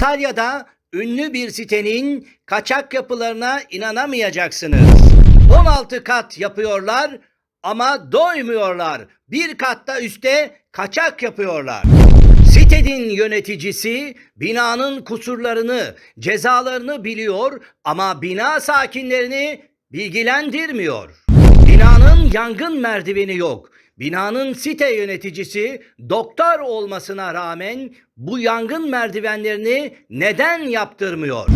Antalya'da ünlü bir sitenin kaçak yapılarına inanamayacaksınız. 16 kat yapıyorlar ama doymuyorlar. Bir katta üste kaçak yapıyorlar. Sitenin yöneticisi binanın kusurlarını, cezalarını biliyor ama bina sakinlerini bilgilendirmiyor. Binanın yangın merdiveni yok. Binanın site yöneticisi doktor olmasına rağmen bu yangın merdivenlerini neden yaptırmıyor?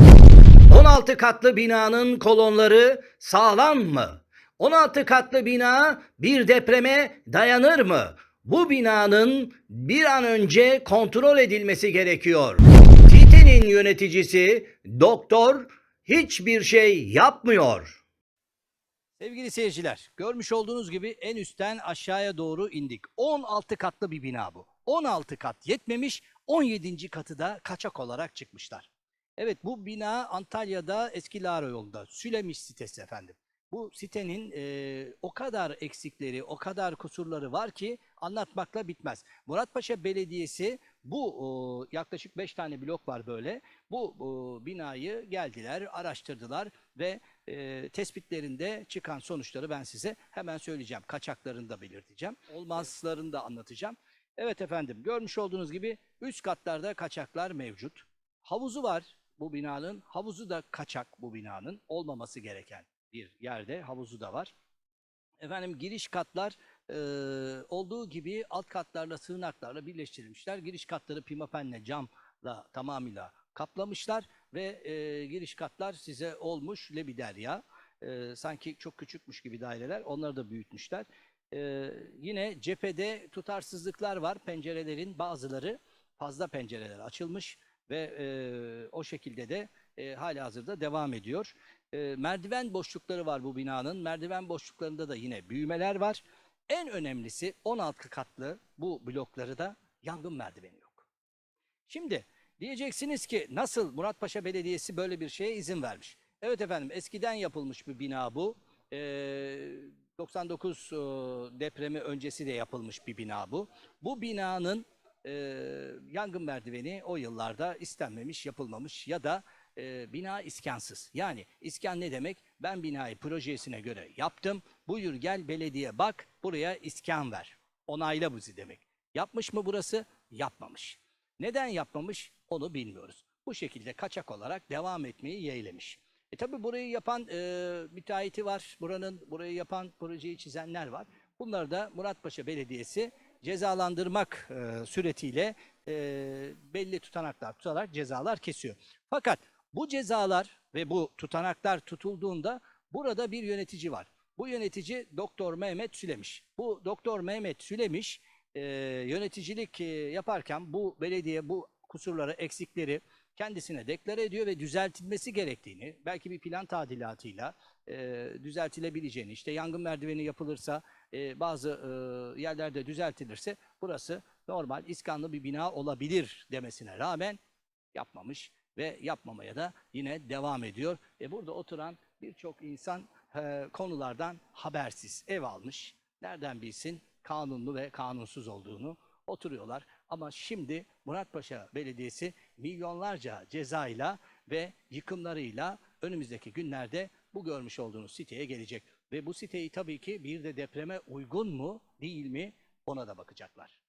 16 katlı binanın kolonları sağlam mı? 16 katlı bina bir depreme dayanır mı? Bu binanın bir an önce kontrol edilmesi gerekiyor. Sitenin yöneticisi doktor hiçbir şey yapmıyor. Sevgili seyirciler, görmüş olduğunuz gibi en üstten aşağıya doğru indik. 16 katlı bir bina bu. 16 kat yetmemiş, 17. katı da kaçak olarak çıkmışlar. Evet bu bina Antalya'da Eski Lara yolunda, Sülemiş sitesi efendim. Bu sitenin e, o kadar eksikleri, o kadar kusurları var ki anlatmakla bitmez. Muratpaşa Belediyesi bu o, yaklaşık 5 tane blok var böyle. Bu o, binayı geldiler, araştırdılar ve e, tespitlerinde çıkan sonuçları ben size hemen söyleyeceğim. Kaçaklarını da belirteceğim. Olmazlarını da anlatacağım. Evet efendim görmüş olduğunuz gibi üst katlarda kaçaklar mevcut. Havuzu var bu binanın. Havuzu da kaçak bu binanın. Olmaması gereken bir yerde havuzu da var. Efendim giriş katlar e, olduğu gibi alt katlarla sığınaklarla birleştirilmişler. Giriş katları pimapenle camla tamamıyla kaplamışlar ve e, giriş katlar size olmuş lebiderya. E, sanki çok küçükmüş gibi daireler. Onları da büyütmüşler. E, yine cephede tutarsızlıklar var. Pencerelerin bazıları fazla pencereler açılmış ve e, o şekilde de e, hala hazırda devam ediyor. E, merdiven boşlukları var bu binanın. Merdiven boşluklarında da yine büyümeler var. En önemlisi 16 katlı bu blokları da yangın merdiveni yok. Şimdi diyeceksiniz ki nasıl Muratpaşa Belediyesi böyle bir şeye izin vermiş? Evet efendim eskiden yapılmış bir bina bu. Ee, 99 e, depremi öncesi de yapılmış bir bina bu. Bu binanın e, yangın merdiveni o yıllarda istenmemiş, yapılmamış ya da e, bina iskansız. Yani iskan ne demek? Ben binayı projesine göre yaptım. Buyur gel belediye bak buraya iskan ver. Onayla bizi demek. Yapmış mı burası? Yapmamış. Neden yapmamış? Onu bilmiyoruz. Bu şekilde kaçak olarak devam etmeyi yeğlemiş. E tabi burayı yapan e, müteahhiti var. Buranın burayı yapan projeyi çizenler var. Bunları da Muratpaşa Belediyesi cezalandırmak e, suretiyle e, belli tutanaklar tutarak cezalar kesiyor. Fakat bu cezalar ve bu tutanaklar tutulduğunda burada bir yönetici var. Bu yönetici Doktor Mehmet Sülemiş. Bu Doktor Mehmet Sülemiş e, yöneticilik e, yaparken bu belediye bu kusurları, eksikleri kendisine deklare ediyor ve düzeltilmesi gerektiğini, belki bir plan tadilatıyla e, düzeltilebileceğini, işte yangın merdiveni yapılırsa, e, bazı e, yerlerde düzeltilirse burası normal iskanlı bir bina olabilir demesine rağmen yapmamış ve yapmamaya da yine devam ediyor. E burada oturan birçok insan e, konulardan habersiz ev almış. Nereden bilsin kanunlu ve kanunsuz olduğunu oturuyorlar. Ama şimdi Muratpaşa Belediyesi milyonlarca cezayla ve yıkımlarıyla önümüzdeki günlerde bu görmüş olduğunuz siteye gelecek. Ve bu siteyi tabii ki bir de depreme uygun mu değil mi ona da bakacaklar.